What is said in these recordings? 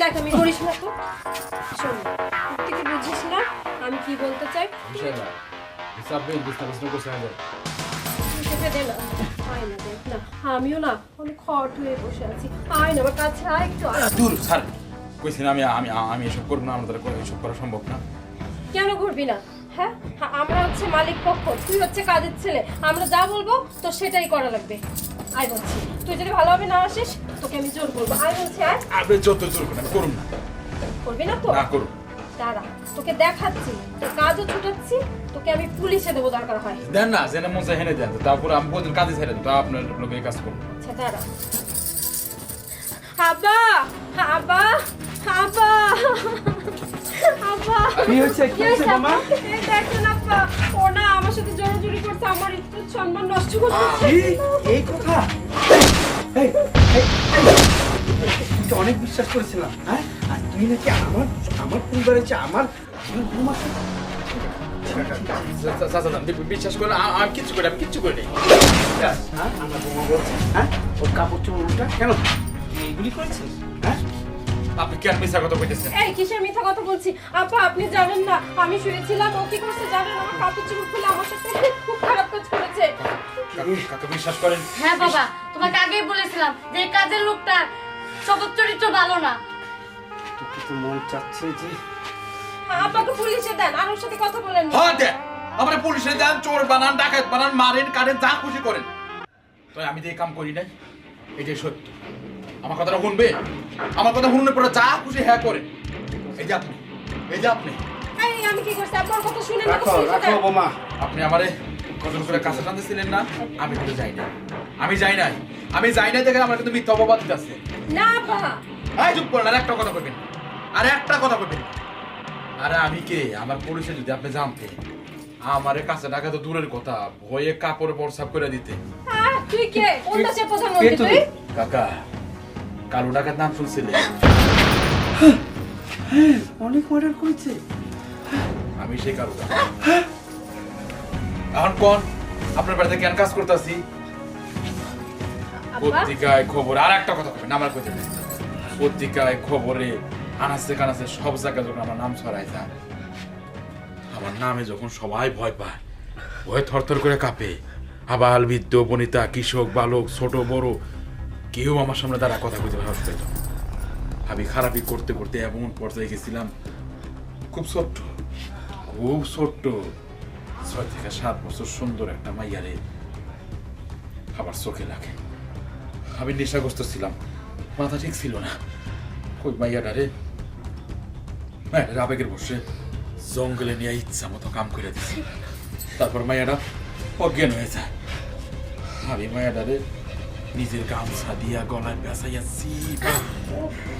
ন্যাকামি করিস না তো। শোন তুই কি বুঝিস না আমি কি বলতে চাই। দেখ আমিও না অনেক হট হয়ে বসে আছি। আয় না আমার কাছে আয় একটু। দূর স্যার কইছি না আমি আমি আমি এসব করব না আমার দ্বারা এসব করা সম্ভব না। কেন ঘুরবি না? হ্যাঁ, আমরা হচ্ছে মালিক পক্ষ তুই হচ্ছে কাজের ছেলে। আমরা যা বলব তো সেটাই করা লাগবে। আয় বলছি তুই যদি ভালোভাবে না আসিস তোকে আমি জোর করব। আয় বলছি আয়। আপনি যত জোর করেন করুন না। করবি না তো? না করুন দাঁড়া তোকে দেখাচ্ছি তোর কাজও ছুটাচ্ছি তোকে আমি পুলিশে দেবো দরকার হয়। দেন না জেনে মন চাই হেনে দেন। তারপর আমি বলছেন কাজে ছেড়ে দেন তো আপনার লোকে কাজ করুন। আচ্ছা দাঁড়া। আব্বা আব্বা আব্বা। আব্বা কি হয়েছে? কি হয়েছে, মামা? এই দেখেন আব্বা। আমার একটু সম্মান নষ্ট করছে এই কথা? এই, তো অনেক বিশ্বাস করেছিলাম হ্যাঁ? আর তুই নাকি আমার আমার পরিবারে যে আমার বিশ্বাস করেন আ- আমি কিচ্ছু করি আমি কিচ্ছু করি হ্যাঁ আমার বৌমা বলছে হ্যাঁ? ওর কাপড় চোপড় কেন? তুই এইগুলি করেছিস? হ্যাঁ? আপনি কেন মিশা কথা কইতেছেন? এই কিসের মিথ্যা কথা বলছি? আপা আপনি জানেন না আমি শুয়েছিলাম ও কি করছে জানেন? আমার কাপড় চোপড় খুলে আমার সাথে খুব খারাপ কাজ করেছে। কাকা- বিশ্বাস করেন? হ্যাঁ বাবা তোমাকে আগেই বলেছিলাম যে কাজের লোকটা স্বভাব চরিত্র ভালো না। তো মন চাচ্ছে যে আপাকে পুলিশে দেন আর ওর সাথে কথা বলেন না। হ্যাঁ দেন আমরা পুলিশে যান চোর বানান ডাকাত বানান মারেন কারেন যা খুশি করেন। তো আমি তো এই কাম করি নাই এটাই সত্য। আমার কথাটা শুনবে? আমার কথা শুনলে পরে যা খুশি হ্যাঁ করে। এই যে আপনি এই যে আপনি। আমি কি করছি? আপনার কথা শুনে রাখো রাখো বোমা। আপনি আমারে কজন করে কাছে টানতেছিলেন না? আমি কিন্তু যাই না আমি যাই নাই। আমি যাই নাই দেখে আমার কিন্তু মিথ্যা অপবাদ দিতেছে না আপা। এই চুপ করেন আর একটা কথা কইবেন আর একটা কথা কইবেন আরে আমি কে? আমার পরিচয় যদি আপনি জানতেন আমারে কাছে টাকা তো দূরের কথা। ভয়ে কাপড় বর্ষাপ করে দিতে তুই কে? কোন দেশের প্রধানমন্ত্রী তুই? তুই? কাকা কালো টাকার নাম শুনছিলে? অনেক অর্ডার করেছে। আমি সেই কালো টাকা এখন কোন? আপনার বাড়িতে কেন কাজ করতেছি? পত্রিকায় খবর আর একটা কথা আমার কথা পত্রিকায় খবরে আনাচে কানাচে সব জায়গায় যখন আমার নাম ছড়ায় যায় আমার নামে যখন সবাই ভয় পায় ভয় থরথর করে কাঁপে। আবাল বৃদ্ধ বনিতা কৃষক বালক ছোট বড় কেউ আমার সামনে তারা কথা বলতে সাহস পেত আমি খারাপই করতে করতে এমন পর্যায়ে গেছিলাম, খুব ছোট্ট খুব ছোট্ট, ছয় থেকে সাত বছর সুন্দর একটা মাইয়ারে আবার চোখে লাগে। আমি নেশাগ্রস্ত ছিলাম, মাথা ঠিক ছিল না। ওই মাইয়াটারে মায়ের আবেগের বসে জঙ্গলে নিয়ে ইচ্ছা মতো কাম করে দিছি তারপর মাইয়াটা অজ্ঞান হয়ে যায়। আমি মায়াডারে নিজের গামছা দিয়া গলায় পেঁচাইয়া চিপা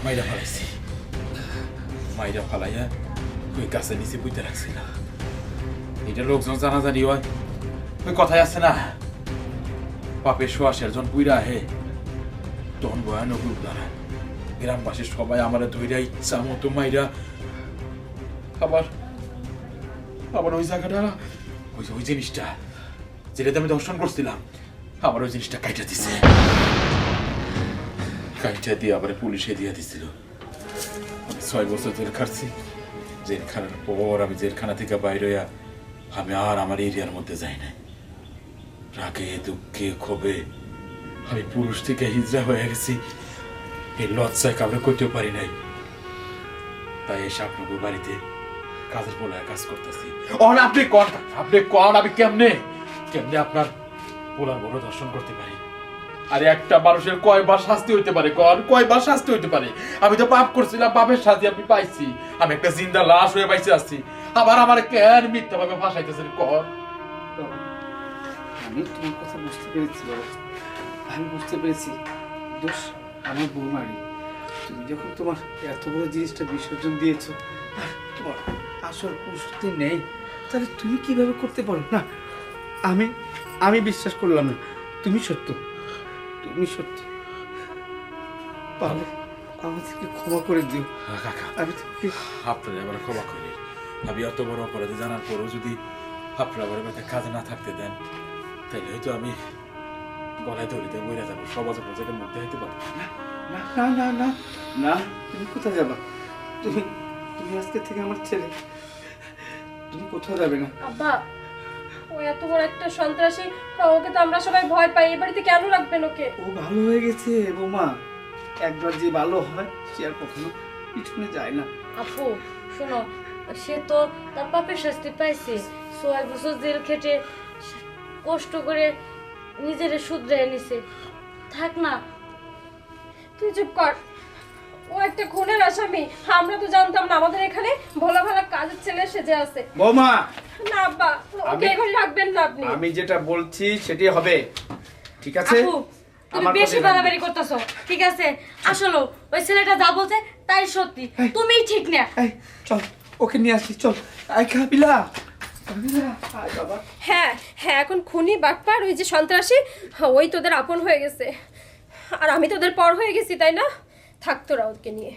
মাইরা ফালাইছি। মাইরা ফালাইয়া ওই গাছের নিচে বুঝতে রাখছিলাম এটা লোকজন জানাজানি হয়। ওই কথাই আছে না। পাপের শোয়াশের জন পুইরা আহে। তখন ভয়ানক রূপ দাঁড়ায় গ্রামবাসী সবাই আমার ধৈর্য ইচ্ছা মতো মাইরা আবার আবার ওই জায়গাটা ওই ওই জিনিসটা, যেটাতে আমি দর্শন করছিলাম। আবার ওই জিনিসটা কাইটা দিছে। কাইটা দিয়ে আবার পুলিশে দিয়ে দিছিল। আমি ছয় বছর জেল খাটছি। জেলখানার পর আমি জেলখানা থেকে বাইরে আমি আর আমার এরিয়ার মধ্যে যাই নাই। রাগে, দুঃখে, ক্ষোভে আমি পুরুষ থেকে হিজড়া হয়ে গেছি। এই লজ্জায় কাউকে করতেও পারি নাই। তাই এসে আপনার বাড়িতে কাজের বলে কাজ করতেছি। অন আপনি কন আপনি কন আমি কেমনে কেমনে আপনার পোলার বড় দর্শন করতে পারি। আরে একটা মানুষের কয়বার শাস্তি হইতে পারে কন কয়বার শাস্তি হইতে পারে? আমি তো পাপ করছিলাম পাপের শাস্তি আমি পাইছি। আমি একটা জিন্দা লাশ হয়ে পাইছি আসছি আবার আমার কেন মিথ্যা ভাবে ফাঁসাইতেছেন কন আমি তোমার কথা বুঝতে পেরেছি আমি বুঝতে পেরেছি। দোষ আমার বৌমারি। তুমি যখন তোমার এত বড় জিনিসটা বিসর্জন দিয়েছ আর তোমার আসল পুরুষত্ব নেই। তাহলে তুমি কীভাবে করতে পারো? না আমি আমি বিশ্বাস করলাম না। তুমি সত্য। তুমি সত্য। পারো আমাদেরকে ক্ষমা করে দিও। হ্যাঁ, কাকা। আমি তোমাকে আপনার এবার ক্ষমা করি আমি অত বড় অপরাধে জানার পরেও যদি আপনার আবার এবার কাজে না থাকতে দেন তাহলে হয়তো আমি গলায় দড়িতে বইরা যাব। সমাজ প্রজেক্টের মধ্যে হইতে পারব না না না না না না তুমি কোথায় যাবা? তুমি তুমি আজকে থেকে আমার ছেলে। তুমি কোথাও যাবে না। আব্বা ও এত বড় একটা সন্ত্রাসী ওকে তো আমরা সবাই ভয় পাই। এ বাড়িতে কেন রাখবেন ওকে? ও ভালো হয়ে গেছে বৌমা। একবার যে ভালো হয় সে আর কখনো পিছনে যায় না। আপু শোনো সে তো তার পাপের শাস্তি পাইছে। ছয় বছর জেল খেটে কষ্ট করে নিজের শুধরে নিছে থাক না তুই চুপ কর। ও একটা খুনের আসামি। আমরা তো জানতাম না আমাদের এখানে ভোলা ভালা কাজের ছেলে সেজে আছে। বৌমা না আব্বা ওকে এখানে রাখবেন না আপনি। আমি যেটা বলছি সেটাই হবে। ঠিক আছে? তুমি বেশি বাড়াবাড়ি করতেছো ঠিক আছে? আসলে ওই ছেলেটা যা বলছে তাই সত্যি। তুমিই ঠিক না। চল ওকে নিয়ে আসি চল। আই কাবিলা হ্যাঁ হ্যাঁ এখন খুনি বাটপার ওই যে সন্ত্রাসী ওই তোদের আপন হয়ে গেছে। আর আমি তোদের পর হয়ে গেছি তাই না? থাকতো ওকে নিয়ে।